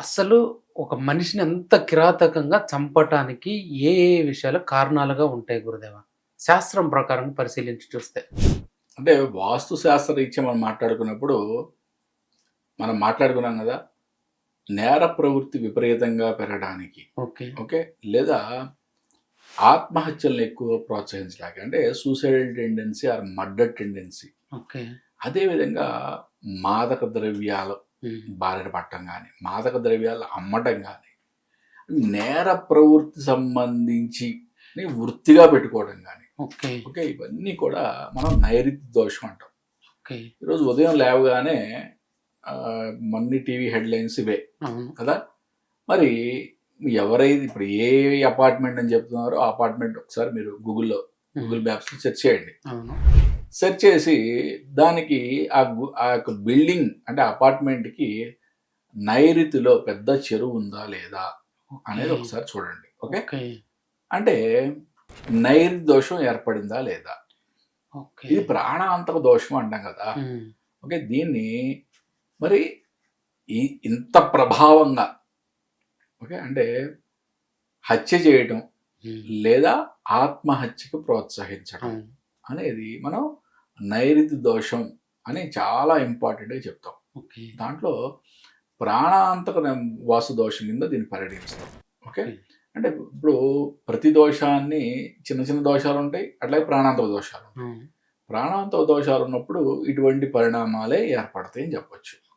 అసలు ఒక మనిషిని ఎంత కిరాతకంగా చంపటానికి ఏ ఏ విషయాలు కారణాలుగా ఉంటాయి గురుదేవ? శాస్త్రం ప్రకారం పరిశీలించి చూస్తే. అంటే వాస్తు శాస్త్ర రీత్యా మనం మాట్లాడుకున్నప్పుడు మనం మాట్లాడుకున్నాం కదా నేర ప్రవృత్తి విపరీతంగా పెరగడానికి. ఓకే. ఓకే? లేదా ఆత్మహత్యలను ఎక్కువ ప్రోత్సహించడానికి. అంటే suicidal tendency or murder tendency okay. అదేవిధంగా మాదక ద్రవ్యాలు. బారిన పట్టడం కానీ మాదక ద్రవ్యాలు అమ్మటం కానీ నేర ప్రవృత్తి సంబంధించి వృత్తిగా పెట్టుకోవడం కానీ ఓకే. ఓకే ఇవన్నీ కూడా మనం నైరుతి దోషం అంటాం. ఓకే. ఈరోజు ఉదయం లేవగానే మన్ని టీవీ హెడ్లైన్స్ ఇవే కదా? మరి ఎవరైతే ఇప్పుడు ఏ అపార్ట్మెంట్ అని చెప్తున్నారో ఆ అపార్ట్మెంట్ ఒకసారి మీరు గూగుల్లో గూగుల్ మ్యాప్స్లో సెర్చ్ చేయండి. సెర్చ్ చేసి దానికి ఆ గు- ఆ యొక్క బిల్డింగ్ అంటే అపార్ట్మెంట్కి నైరుతిలో పెద్ద చెరువు ఉందా లేదా అనేది ఒకసారి చూడండి. ఓకే? అంటే నైరుతి దోషం ఏర్పడిందా లేదా? ఇది ప్రాణాంతక దోషం అంటాం కదా. ఓకే? దీన్ని మరి ఈ ఇంత ప్రభావంగా ఓకే? అంటే హత్య చేయటం లేదా ఆత్మహత్యకు ప్రోత్సహించడం అనేది మనం నైరుతి దోషం అని చాలా ఇంపార్టెంట్గా చెప్తాం. ఓకే. దాంట్లో ప్రాణాంతక వాసు దోషం కింద దీన్ని పరిగణిస్తాం. ఓకే. అంటే ఇప్పుడు ప్రతి దోషాన్ని చిన్న చిన్న దోషాలు ఉంటాయి అట్లాగే ప్రాణాంతక దోషాలు ఉంటాయి. ప్రాణాంతక దోషాలు ఉన్నప్పుడు ఇటువంటి పరిణామాలే ఏర్పడతాయి అని చెప్పొచ్చు.